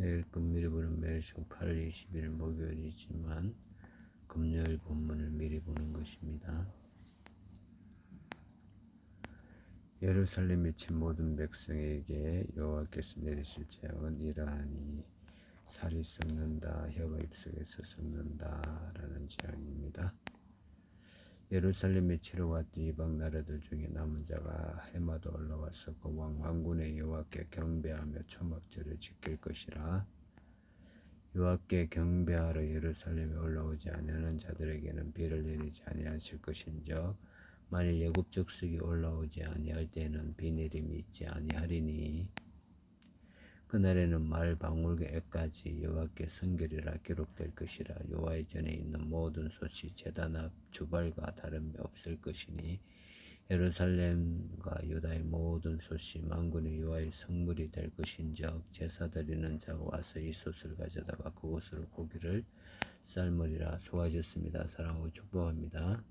내일 금요일에 보는 매일성 8월 20일 목요일이지만 금요일 본문을 미리 보는 것입니다. 예루살렘에 친 모든 백성에게 여호와께서 내리실 재앙은 이러하니 살이 썩는다 혀가 입속에서 썩는다라는 재앙입니다. 예루살렘에 치러 왔던 이방 나라들 중에 남은 자가 해마다 그왕 왕군의 여호와께 경배하며 초막절을 지킬 것이라. 여호와께 경배하러 예루살렘에 올라오지 아니하는 자들에게는 비를 내리지 아니하실 것인즉 만일 예굽 적석이 올라오지 아니할 때에는 비 내림이 있지 아니하리니 그날에는 말 방울에까지 여호와께 성결이라 기록될 것이라 여호와의 전에 있는 모든 솥이 제단 앞 주발과 다름이 없을 것이니 예루살렘과 유다의 모든 솥이 만군의 여호와의 성물이 될 것인즉 제사 드리는 자가 와서 이 솥을 가져다가 그곳으로 고기를 삶으리라 수고하셨습니다. 사랑하고 축복합니다.